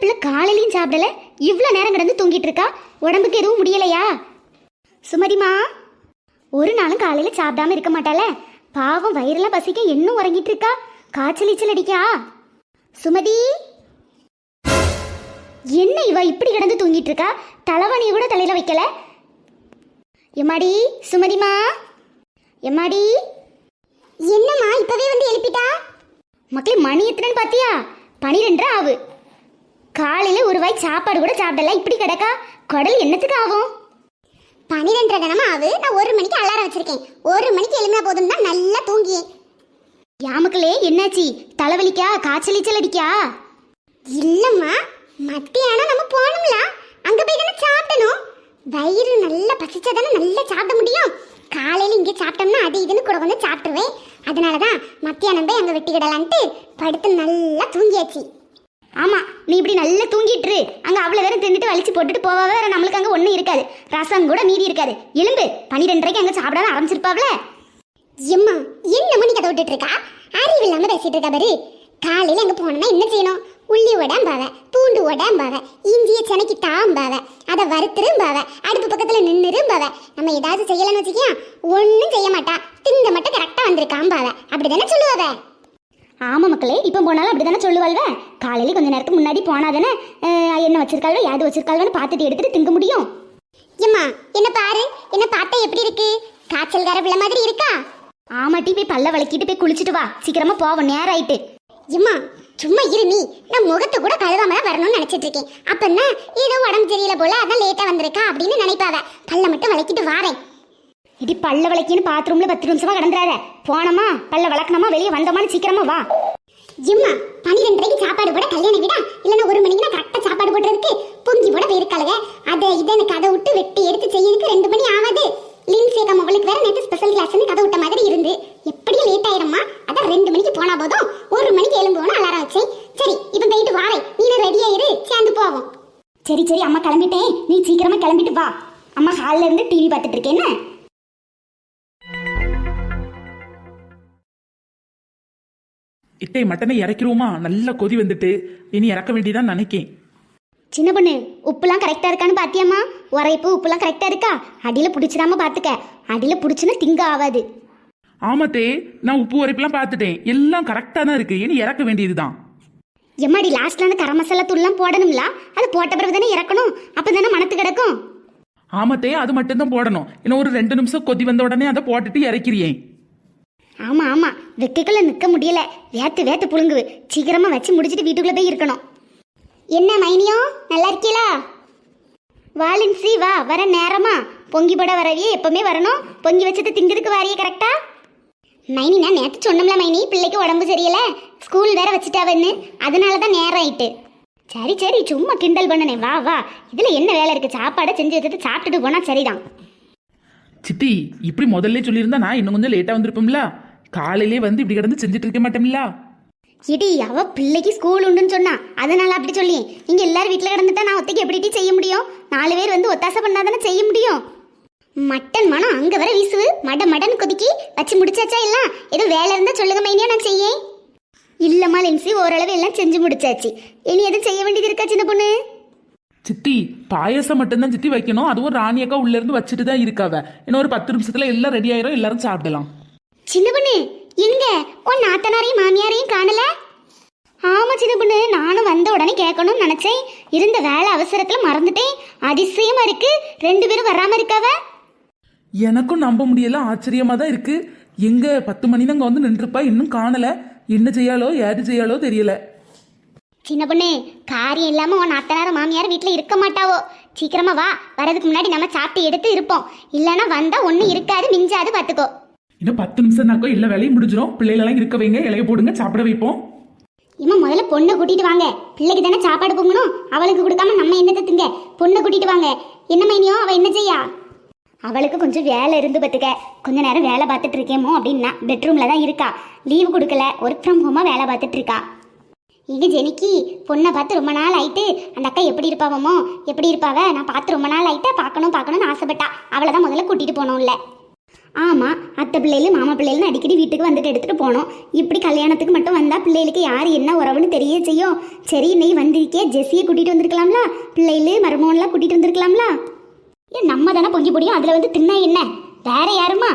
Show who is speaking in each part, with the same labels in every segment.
Speaker 1: பிள்ளை காலையிலையும் சாப்பிடல? இவ்வளோ நேரம் கிடந்து தூங்கிட்டு இருக்கா? உடம்புக்கு எதுவும் முடியலையா? சுமதிமா ஒரு நாளும் காலையில் சாப்பிடாம இருக்க மாட்டாள. பாவம் வயிறெல்லாம் பசிக்க இன்னும் உறங்கிட்டு இருக்கா? காய்ச்சல் ஈச்சல் அடிக்கா. சுமதி என்ன இவ இப்படி கிடந்து தூங்கிட்டு இருக்கா? தலைவணியை கூட தலையில வைக்கல. எம்மாடி சுமதிமா எம்மாடி. என்னம்மா இப்பவே வந்து எழுப்பிட்டா? மக்களே மணி எத்தனைன்னு பாத்தியா? பனிரெண்டரை ஆவு. காலையில ஒரு வாய் சாப்பாடு கூட சாப்பிடல இப்படி கிடக்கா? குடல் என்னத்துக்கு ஆகும்?
Speaker 2: பன்னிரெண்டரை தினமா ஆகுது நான் ஒரு மணிக்கு அலாரம் வச்சிருக்கேன். ஒரு மணிக்கு எழுந்தா போதும் தான் நல்லா தூங்கியேன்
Speaker 1: யாமக்களே என்னாச்சு? தலைவலிக்கா? காய்ச்சல் ஈச்சல் அடிக்கா?
Speaker 2: இல்லம்மா. மத்தியானம் நம்ம போகணும்ல. அங்க போய் தானே சாப்பிடணும். வயிறு நல்லா பசிச்சா தானே நல்லா சாப்பிட முடியும். காலையில இங்கே சாப்பிட்டோம்னா அது இதுன்னு கூட வந்து சாப்பிட்ருவேன் அதனால தான் மத்தியானம் போய் அங்கே வெட்டிக்கிடலான்ட்டு படுத்து நல்லா தூங்கியாச்சு.
Speaker 1: ஆமா நீ இப்படி நல்லா தூங்கிட்டு இரு. அங்க அவ்வளவு நேரம் தின்னுட்டு வலிச்சு போட்டுட்டு போவா வேற நம்மளுக்கு அங்க ஒண்ணும் இருக்காது. ரசம் கூட மீதி இருக்காது. எலும்பு பனிரெண்டரைக்கு அங்க சாப்பிடாம ஆரம்பிச்சிருப்பாவ்ல
Speaker 2: எம்மா என்ன மணி கதை விட்டுட்டு இருக்கா? அறிவு இல்லாம பேசிட்டு இருக்கா பாரு. காலையில அங்க போனோம்னா என்ன செய்யணும்? உள்ளி உடம்பாவ பூண்டு உடம்பாவ இஞ்சிய செனக்கி தாம்பாவ அதை வறுத்துரும்பாவ அடுப்பு பக்கத்துல நின்னுரும்பாவ. நம்ம ஏதாவது செய்யலன்னு வச்சுக்கியா? ஒன்றும் செய்ய மாட்டா. திங்க மட்டும் கரெக்டா வந்திருக்காம்பாவ. அப்படிதானே சொல்லுவாவ?
Speaker 1: ஆமா மக்களே இப்போ போனாலும் அப்படிதானே சொல்லுவாள்வ? காலையில கொஞ்ச நேரத்துக்கு முன்னாடி போனாதானே என்ன வச்சிருக்காள்வ யாது வச்சிருக்காள்வன்னு பார்த்துட்டு எடுத்துட்டு திங்க முடியும்?
Speaker 2: எம்மா என்ன பாரு என்ன பார்த்தா எப்படி இருக்கு? காய்ச்சல்கார பிள்ளை மாதிரி இருக்கா?
Speaker 1: ஆமாட்டி போய் பல்ல வளக்கிட்டு போய் குளிச்சுட்டு வா. சீக்கிரமா போவோம் நேரம் ஆயிட்டு
Speaker 2: எம்மா சும்மா இரு நீ. நான் முகத்தை கூட கழுவாம தான் வரணும்னு நினைச்சிட்டு இருக்கேன். அப்பன்னா ஏதோ உடம்பு தெரியல போல அதான் லேட்டா வந்திருக்கா அப்படின்னு நினைப்பாவ. பல்ல மட்டும் வளைக்கிட்டு வாரேன்.
Speaker 1: இடி பல்ல விளக்கின்னு பாத்ரூம்ல பத்து நிமிஷமா கிடந்துறாத. போனோமா? பல்ல விளக்கணுமா வெளியே வந்தோமான்னு சீக்கிரமா வா.
Speaker 2: ஜிம்மா பன்னிரெண்டரைக்கு சாப்பாடு போட கல்யாணம் வீடா? இல்லைன்னா ஒரு மணிக்கு நான் கரெக்டாக சாப்பாடு போடுறதுக்கு பொங்கி போட போயிருக்காளுங்க. அதை இதை எனக்கு கதை விட்டு வெட்டி எடுத்து செய்யறதுக்கு ரெண்டு மணி ஆகாது. லின் சேகம் அவளுக்கு வேற நேற்று ஸ்பெஷல் கிளாஸ்னு கதை விட்ட மாதிரி இருந்து. எப்படியும் லேட் ஆயிரும்மா அதான் ரெண்டு மணிக்கு போனா போதும். ஒரு மணிக்கு எழும்புவோன்னு அலாரம் வச்சேன். சரி இப்போ போயிட்டு வாரேன். நீ ரெடி ஆயிரு. சேர்ந்து போவோம்.
Speaker 1: சரி சரி அம்மா கிளம்பிட்டேன். நீ சீக்கிரமா கிளம்பிட்டு வா. அம்மா ஹால்ல இருந்து டிவி பார்த்துட்டு இருக்கேன்னு
Speaker 3: இட்டை மட்டனை இறக்கிருவோமா நல்லா கொதி வந்துட்டு. இனி இறக்க வேண்டியதான் நினைக்கேன்.
Speaker 1: சின்ன பொண்ணு உப்புலாம் கரெக்டா இருக்கான்னு பாத்தியாம்மா? உரைப்பு உப்புலாம் கரெக்டா இருக்கா? அடியில பிடிச்சிடாம பாத்துக்க. அடியில பிடிச்சுன்னா திங்க ஆகாது.
Speaker 3: ஆமாத்தே நான் உப்பு உரைப்பெல்லாம் பார்த்துட்டேன் எல்லாம் கரெக்டாக தான் இருக்கு. இனி இறக்க வேண்டியதுதான்.
Speaker 1: எம்மாடி லாஸ்ட்ல அந்த கரம் மசாலா தூள்லாம் போடணும்ல? அது போட்ட பிறகு தானே இறக்கணும்? அப்பதானே மனத்து கிடக்கும்?
Speaker 3: ஆமாத்தே அது மட்டும்தான் போடணும். இன்னும் ஒரு ரெண்டு நிமிஷம் கொதி வந்த உடனே அதை போட்டுட்டு இறக்கிறியேன்
Speaker 1: ஆமாம் ஆமாம் வெக்கைக்குள்ள நிற்க முடியல. வேத்து வேத்து புழுங்குது. சீக்கிரமாக வச்சு முடிச்சுட்டு வீட்டுக்குள்ளே போய் இருக்கணும். என்ன மைனியோ? நல்லா இருக்கீங்களா வாலின்சி வா. வர நேரமா. பொங்கி போட வரவியே. எப்பவுமே வரணும். பொங்கி வச்சது திங்கிறதுக்கு வாரியே கரெக்டா மைனி நான் நேற்று சொன்னோம்ல மைனி. பிள்ளைக்கு உடம்பு சரியில்லை. ஸ்கூல் வேற வச்சுட்டாவன்னு. அதனால தான் நேரம் ஆயிட்டு. சரி சரி. சும்மா கிண்டல் பண்ணனே வா வா. இதில் என்ன வேலை இருக்குது சாப்பாடை செஞ்சு வச்சுட்டு சாப்பிட்டுட்டு போனால் சரிதான்.
Speaker 3: சித்தி இப்படி முதல்ல சொல்லியிருந்தா நான் இன்னும் கொஞ்சம் லேட்டாக வந்திருப்போம்ல? காலையிலே வந்து இப்படி கிடந்து செஞ்சுட்டு இருக்க மாட்டோம்ல?
Speaker 1: இடி அவ பிள்ளைக்கு ஸ்கூல் உண்டுன்னு சொன்னா அதனால அப்படி சொல்லி இங்க எல்லாரும் வீட்ல கிடந்துட்டா நான் ஒத்தைக்கு எப்படி செய்ய முடியும்? நாலு பேர் வந்து ஒத்தாசை பண்ணாதானே செய்ய முடியும்? மட்டன் மனம் அங்க வர வீசுவு மட மடன் கொதிக்கி வச்சு முடிச்சாச்சா எல்லாம் ஏதோ வேலை இருந்தா சொல்லுங்க மைனியா நான் செய்யேன். இல்லம்மா லென்சி ஓரளவு எல்லாம் செஞ்சு முடிச்சாச்சு. இனி எதுவும் செய்ய வேண்டியது இருக்கா சின்ன பொண்ணு?
Speaker 3: சித்தி பாயசம் மட்டும்தான் சித்தி வைக்கணும். அதுவும் ராணி அக்கா உள்ள இருந்து வச்சுட்டு தான் இருக்காவ. இன்னும் ஒரு பத்து நிமிஷத்துல எல்லாம் ரெடி ஆயிரும். எல்லாரும் சாப்பிடலாம்.
Speaker 1: சின்ன பொண்ணு எங்க உன் நாத்தனாரையும் மாமியாரையும் காணல? ஆமா சின்ன பொண்ணு நானும் வந்த உடனே கேட்கணும்னு நினைச்சேன். இருந்த வேலை அவசரத்துல மறந்துட்டேன். அதிசயமா இருக்கு. ரெண்டு பேரும் வராம இருக்காவ?
Speaker 3: எனக்கும் நம்ப முடியல. ஆச்சரியமா தான் இருக்கு. எங்க? பத்து மணி தான் வந்து நின்றுப்பா. இன்னும் காணல. என்ன செய்யாலோ யாரு செய்யாலோ தெரியல.
Speaker 1: சின்ன பொண்ணு காரியம் இல்லாம உன் நாத்தனார மாமியார் வீட்ல இருக்க மாட்டாவோ? சீக்கிரமா வா. வரதுக்கு முன்னாடி நம்ம சாப்பிட்டு எடுத்து இருப்போம். இல்லைன்னா வந்தா ஒன்னும் இருக்காது மிஞ்சாது பாத்துக்கோ.
Speaker 3: இன்னும் பத்து நிமிஷம்னாக்கோ எல்லா வேலையும் முடிஞ்சிடும் பிள்ளைகளெல்லாம் இருக்க வைங்க இலைய போடுங்க சாப்பிட வைப்போம்.
Speaker 1: இம்மா முதல்ல பொண்ணை கூட்டிட்டு வாங்க. பிள்ளைக்கு தானே சாப்பாடு பொங்கணும்? அவளுக்கு கொடுக்காம நம்ம என்னத்தை திங்க? பொண்ணை கூட்டிட்டு வாங்க. என்ன மைனியோ அவ என்ன செய்யா? அவளுக்கு கொஞ்சம் வேலை இருந்து பார்த்துக்க கொஞ்ச நேரம் வேலை பார்த்துட்டு இருக்கேமோ அப்படின்னா பெட்ரூமில் தான் இருக்கா. லீவு கொடுக்கல ஒர்க் ஃப்ரம் ஹோமாக வேலை பார்த்துட்டு இருக்கா. இது ஜெனிக்கி பொண்ணை பார்த்து ரொம்ப நாள் ஆயிட்டு அந்த அக்கா எப்படி இருப்பாவமோ எப்படி இருப்பாவ? நான் பார்த்து ரொம்ப நாள் ஆயிட்டு பார்க்கணும் பார்க்கணும்னு ஆசைப்பட்டா. அவளை தான் முதல்ல கூட்டிகிட்டு போனோம்ல. ஆமாம் அத்தை பிள்ளைகளும் மாமா பிள்ளைகளும் அடிக்கடி வீட்டுக்கு வந்துட்டு எடுத்துகிட்டு போனோம். இப்படி கல்யாணத்துக்கு மட்டும் வந்தால் பிள்ளைகளுக்கு யார் என்ன உறவுன்னு தெரிய செய்யும் சரி நீ வந்திருக்கே ஜெஸ்ஸியை கூட்டிகிட்டு வந்திருக்கலாம்ல? பிள்ளைகளு மருமோன்லாம் கூட்டிகிட்டு வந்திருக்கலாம்ல? ஏன் நம்ம தானே பொங்கி பொடியும் அதில் வந்து தின்னா என்ன? வேற யாருமா?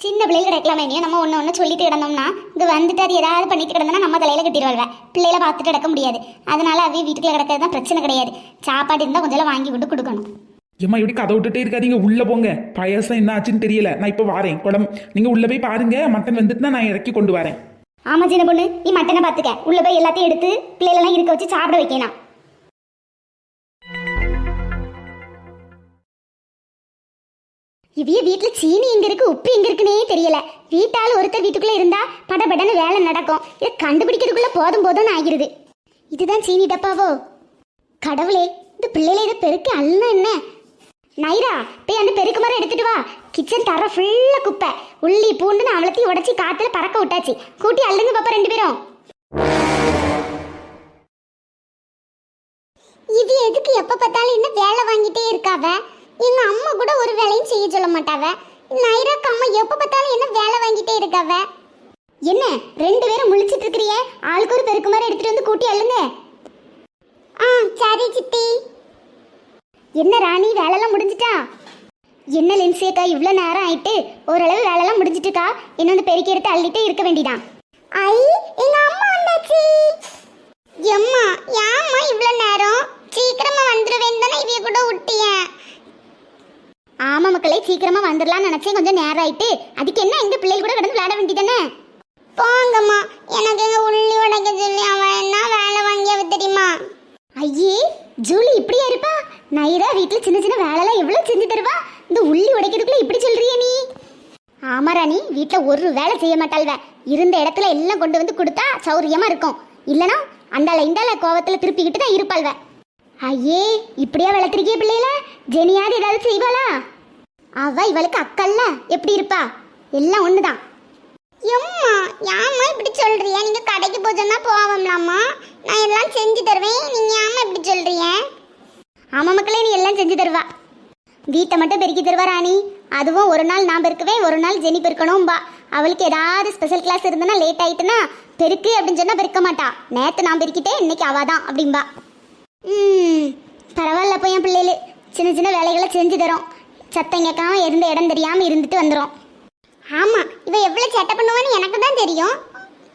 Speaker 1: சின்ன பிள்ளைகள் கிடைக்கலாமே நீ நம்ம ஒன்று ஒன்று சொல்லிட்டு கிடந்தோம்னா இங்கே வந்துட்டு அது ஏதாவது பண்ணிட்டு கிடந்தனா நம்ம தலையில கட்டிடுவாள்வேன் பிள்ளைகளை பார்த்துட்டு கிடக்க முடியாது. அதனால அவைய வீட்டுக்குள்ளே கிடக்கிறது தான் பிரச்சனை கிடையாது. சாப்பாடு இருந்தால் கொஞ்சம் வாங்கி விட்டு கொடுக்கணும்.
Speaker 3: ஏம்மா இப்படி கதை விட்டுட்டே இருக்காதீங்க உள்ள போங்க. பாயாசம் என்ன ஆச்சுன்னு தெரியல. நான் இப்போ வாரேன். குடம் நீங்க உள்ள போய் பாருங்க. மட்டன் வந்துட்டு நான் இறக்கி கொண்டு வரேன்.
Speaker 1: ஆமா சின்ன பொண்ணு. நீ மட்டனை பார்த்துக்க உள்ள போய் எல்லாத்தையும் எடுத்து பிள்ளைகளெல்லாம் இருக்க வச்சு சாப்பிட வைக்கணும் இவிய வீட்டுல சீனி எங்க இருக்கு உப்பு எங்க இருக்குன்னே தெரியல. வீட்டால் ஒருத்தர் வீட்டுக்குள்ள இருந்தா படபடன்னு வேலை நடக்கும். இதை கண்டுபிடிக்கிறதுக்குள்ள போதும் போதும் ஆகிருது. இதுதான் சீனி டப்பாவோ? கடவுளே இந்த பிள்ளைல இதை பெருக்கு அல்ல என்ன? நைரா போய் அந்த பெருக்கு மரம் எடுத்துட்டு வா. கிச்சன் தர ஃபுல்லா குப்பை. உள்ளி பூண்டுன்னு அவளத்தையும் உடைச்சி காத்துல பறக்க விட்டாச்சு. கூட்டி அள்ளுங்க பாப்பா ரெண்டு பேரும்.
Speaker 2: இது எதுக்கு எப்ப பார்த்தாலும் என்ன வேலை வாங்கிட்டே இருக்காவ? எங்க அம்மா கூட ஒரு வேலையும் செய்ய சொல்ல மாட்டாவ. நைராக்கு அம்மா எப்ப பார்த்தாலும் என்ன வேலை வாங்கிட்டே இருக்காவ?
Speaker 1: என்ன ரெண்டு பேரும் முழிச்சிட்டு இருக்கிறியே? ஆளுக்கு ஒரு பெருக்கு மரம் எடுத்துட்டு வந்து கூட்டி அள்ளுங்க
Speaker 2: ஆ சரி சித்தி.
Speaker 1: என்ன ராணி வேலைலாம் முடிஞ்சிட்டா? என்ன லென்சேக்கா இவ்வளோ நேரம் ஆயிட்டு ஓரளவு வேலைலாம் முடிஞ்சிட்டுக்கா? இன்னொன்று பெருக்கி எடுத்து அள்ளிட்டே இருக்க வேண்டியதான்
Speaker 2: ஐ எங்க அம்மா வந்தாச்சு? எம்மா ஏம்மா இவ்வளோ நேரம்? சீக்கிரமா வந்துருவேன் தானே இவைய கூட விட்டியேன்
Speaker 1: ஆமா மக்களே சீக்கிரமா வந்துடலாம்னு நினைச்சேன். கொஞ்சம் நேரம் ஆயிட்டு அதுக்கு என்ன எங்க பிள்ளைகள் கூட கிடந்து விளையாட வேண்டியதானே
Speaker 2: போங்கம்மா எனக்கு எங்க உள்ளி உடைக்க சொல்லி அவன் என்ன வேலை வாங்கிய தெரியுமா?
Speaker 1: ஐயே ஜூலி இப்படியா இருப்பா? நைரா வீட்டில் சின்ன சின்ன வேலைலாம் எவ்வளோ செஞ்சு தருவா? இந்த உள்ளி உடைக்கிறதுக்குள்ள இப்படி சொல்றியே நீ? ஆமா ராணி வீட்டில் ஒரு வேலை செய்ய மாட்டாள்வ. இருந்த இடத்துல எல்லாம் கொண்டு வந்து கொடுத்தா சௌரியமா இருக்கும். இல்லனா அந்தால இந்தால கோவத்தில் திருப்பிக்கிட்டு தான் இருப்பாள்வ. ஐயே இப்படியா வளர்த்துருக்கிய பிள்ளைல ஜெனியாவது ஏதாவது செய்வாளா? அவ இவளுக்கு அக்கல்ல எப்படி இருப்பா? எல்லாம் ஒண்ணுதான்.
Speaker 2: எம்மா ஏம்மா இப்படி சொல்றிய? நீங்க கடைக்கு போச்சோன்னா போவோம்லாமா நான் எல்லாம் செஞ்சு தருவேன். நீங்க ஏம்மா இப்படி சொல்றீங்க
Speaker 1: ஆமா மக்களே நீ எல்லாம் செஞ்சு தருவா. வீட்டை மட்டும் பெருக்கி தருவா ராணி. அதுவும் ஒரு நாள் நான் பெருக்குவேன் ஒரு நாள் ஜெனி பெருக்கணும்பா. அவளுக்கு ஏதாவது ஸ்பெஷல் கிளாஸ் இருந்தனா லேட் ஆயிட்டுனா பெருக்கு அப்படின்னு சொன்னா பெருக்க மாட்டா. நேத்து நான் பெருக்கிட்டேன் இன்னைக்கு அவதான் அப்படிம்பா. ம் பரவாயில்ல போய் என் பிள்ளைகளு. சின்ன சின்ன வேலைகளை செஞ்சு தரோம். சத்தம் கேட்காம இருந்த இடம் தெரியாம இருந்துட்டு வந்துடும்
Speaker 2: ஆமா இவ எவ்வளவு சேட்டை பண்ணுவான்னு எனக்கு தான் தெரியும்.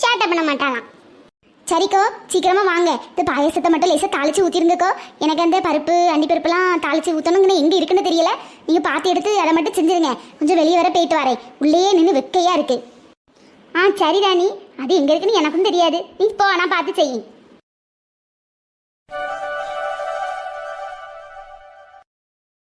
Speaker 2: சேட்டை பண்ண மாட்டாளாம்.
Speaker 1: சரிக்கோ சீக்கிரமா வாங்க. இந்த பாயசத்தை மட்டும் லேசா தாளிச்சு ஊத்திருங்கக்கோ. எனக்கு அந்த பருப்பு அண்டி பருப்புலாம் தாளிச்சு ஊத்தணுங்கன்னு எங்க இருக்குன்னு தெரியல. நீங்க பார்த்து எடுத்து அதை மட்டும் செஞ்சிருங்க. கொஞ்சம் வெளியே வர போயிட்டு வரேன். உள்ளேயே நின்று வெக்கையா இருக்கு. ஆ சரி ராணி. அது எங்க இருக்குன்னு எனக்கும் தெரியாது. நீ போ நான் பார்த்து செய்யும்